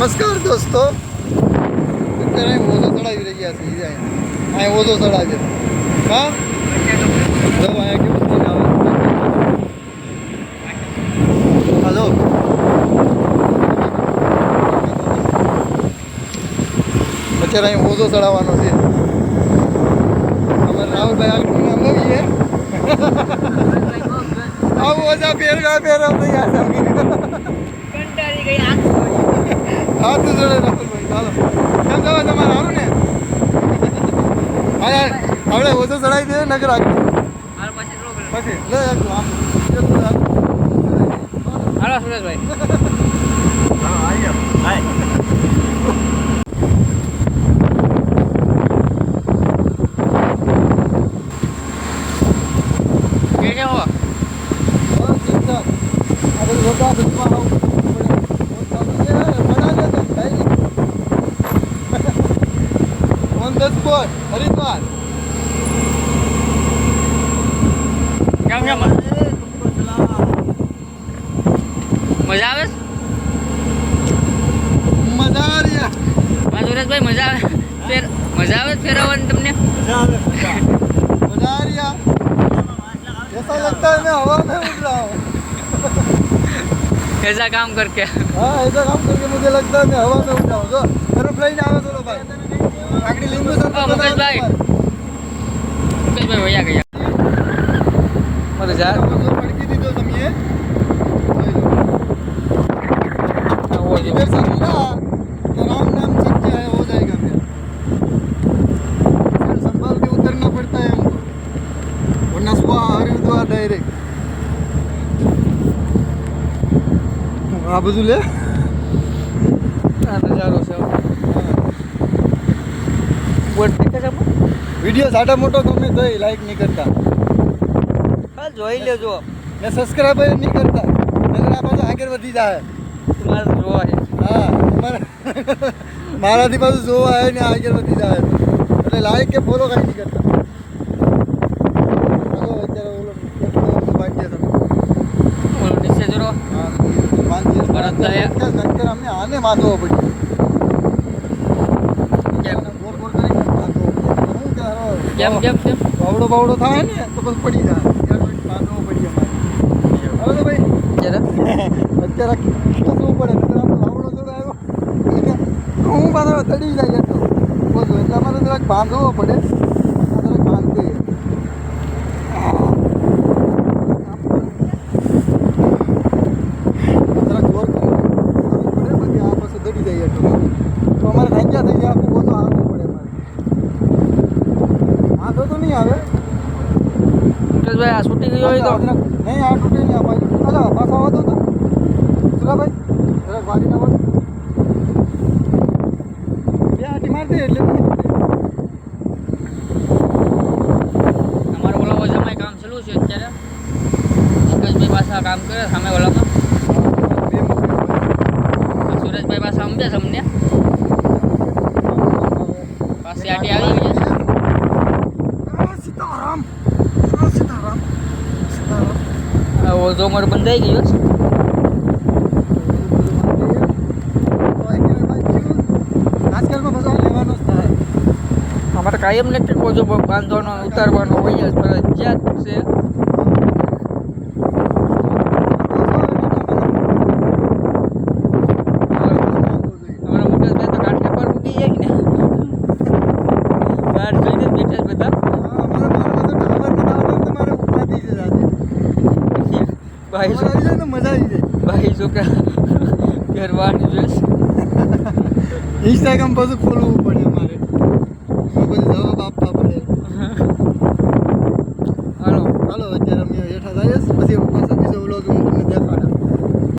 નમસ્કાર દોસ્તો. અત્યારે ઓઝો ચડાવી રહ્યા છે ઈ અહીંયા અહીં ઓઝો ચડાવે. હા? જો અહીંયા કેવું આવે હાલો. અત્યારે અહીં ઓઝો ચડાવવાનો છે. અમે રાહુલભાઈ આગળ નામ લઈએ આવું ઓછા પહેરવા પહેરવા તૈયાર કંટાળી ગઈ હા તું જોડે રાહુલભાઈ ચાલો. કેમ તમે તમારે સારું ને? હા યાર આપણે ઓછો ચડાવી દે નગર આગળ. પછી લે આમ. હાલો સુરેશભાઈ. કે કે હો? બસ ઠીકઠાક. આ બધું બધા બસમાં આવું પડે. બહુ ચાલુ છે. મજા લે તો થાય નહીં. On the spot, હરિદ્વાર કેમ છે મજા આવે છે? મજા આ રહી है. હા સુરેશભાઈ મજા આવે ફેર મજા આવે છે ફેરવવાની તમને मजा आ रही है ऐसा लगता है मैं हवा में उड़ रहा हूँ ऐसा काम करके हाँ ऐसा काम करके मुझे लगता है मैं हवा में उड़ रहा हूँ तो एरोप्लेन आवे चलो भाई आखिरी लिंबू सर हाँ, मुकेश भाई। મુકેશભાઈ વયા ગયા મજા જા પડકી દીધો તમે આવો જો इधर से मिला तो राम नाम सीख जाए हो जाएगा फिर फिर संभाल के उतरना पड़ता है हमको वरना सुबह हरिद्वार डायरेक्ट આ બધું લે આ નજારો છે બોટ દેખે છે વીડિયો સાટા મોટો ગમે તોય લાઈક નહીં કરતા. હા જોઈ લેજો. ને સબસ્ક્રાઈબ નહીં કરતા. નગર આ પાછું આગળ વધી જાય. તમારે જોવા હા મારાથી પાછું જોવા આવે ને આગળ વધી જાય. એટલે લાઈક કે ફોલો કાંઈ નહીં કરતા. તો નીચે જરો. હા બાંધીએ. ભરત દયા. નક્કર અમને આને બાંધવો પડ્યો કેમ ગોળ ગોળ કરીને બાંધવો પડ્યો હું કે હારો કેમ કેમ કેમ બાવડો બાવડો થાય ને તો પછી પડી જાય. બાંધવો પડી અમારે હવે તો ભાઈ અત્યારે? ખસવું પડે. નકર લાવડો જોડે આવ્યો. હું પાછો તડી જાય એટલો એટલે અમારે જરાક બાંધવો પડે. જરાક બાંધી જરાક જોર કરવું પડે પછી આ પાછું દડી જાય એટલો તો અમારે થાક્યા થઈ ગયા આખું ઓછો આવવું પડે અમારે વાંધો તો નહીં આવે મુકેશભાઈ આ છૂટી ગયો હોય તો નહીં આ તૂટી નહીં ભાઈ અલા પાછા આવતો તો સુરાભાઈ જરાક વાગીને આવતો બે આટી મારતી એટલે તમારો ઓલા ઓજામાં કામ ચાલુ છે અત્યારે. મુકેશભાઈ પાછા કામ કરે સામે ઓલામાં. સુરેશભાઈ પાછા સમજે છે અમને પાછી આટી આવી ગઈ છે સીતારામ આ સીતારામ સીતારામ અમારો બંધાઈ ગયો છે. અમારે કાયમ નથી કોજો બાંધવાનો, ઉતારવાનો હોય જ ફરજિયાત છે. અમારા તો કાંઠે પર ઉગી જાય ને. બહાર જોઈને બેઠા બધા. ભાઈ છો- મજા આવી જાય. ભાઈ છોકરા ઘરવાળી જોઈશ. ઇન્સ્ટાગ્રામ પાછું ખોલવું પડે મારે જવાબ આપવા પડે.